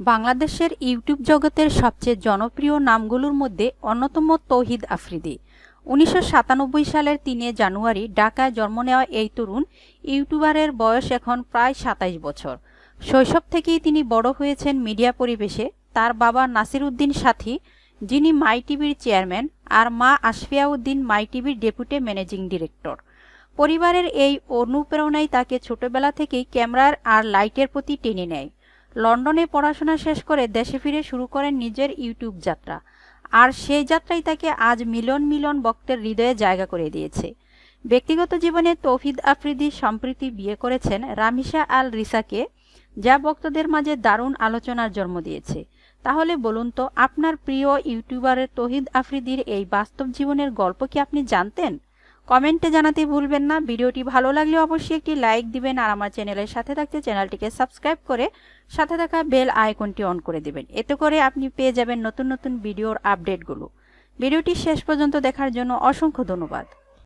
বাংলাদেশের ইউটিউব জগতের সবচেয়ে জনপ্রিয় নামগুলোর মধ্যে অন্যতম তৌহিদ আফ্রিদি। উনিশশো সাতানব্বই সালের তিনে জানুয়ারি ঢাকায় জন্ম নেওয়া এই তরুণ ইউটিউবারের বয়স এখন প্রায় সাতাইশ বছর। শৈশব থেকেই তিনি বড় হয়েছেন মিডিয়া পরিবেশে। তার বাবা নাসির উদ্দিন সাথী, যিনি মাই টিভির চেয়ারম্যান, আর মা আশফিয়া উদ্দিন মাই টিভির ডেপুটি ম্যানেজিং ডিরেক্টর। পরিবারের এই অনুপ্রেরণাই তাকে ছোটবেলা থেকেই ক্যামেরার আর লাইটের প্রতি টেনে নেয়। লন্ডনে পড়াশোনা শেষ করে দেশে ফিরে শুরু করেন নিজের ইউটিউব যাত্রা। আর সেই যাত্রাই তাকে আজ মিলন মিলন ভক্তের হৃদয়ে জায়গা করে দিয়েছে। ব্যক্তিগত জীবনে তৌহিদ আফ্রিদি সম্প্রীতি বিয়ে করেছেন রামিশা আল রিসাকে, যা ভক্তদের মাঝে দারুণ আলোচনার জন্ম দিয়েছে। তাহলে বলুন তো, আপনার প্রিয় ইউটিউবারের তৌহিদ আফ্রিদির এই বাস্তব জীবনের গল্প কি আপনি জানতেন? কমেন্টে জানাতে ভুলবেন না। ভিডিওটি ভালো লাগলে অবশ্যই একটি লাইক দিবেন আর আমার চ্যানেলের সাথে থাকতে চ্যানেলটিকে সাবস্ক্রাইব করে সাথে থাকা বেল আইকনটি অন করে দিবেন। এতে করে আপনি পেয়ে যাবেন নতুন নতুন ভিডিওর আপডেটগুলো। ভিডিওটি শেষ পর্যন্ত দেখার জন্য অসংখ্য ধন্যবাদ।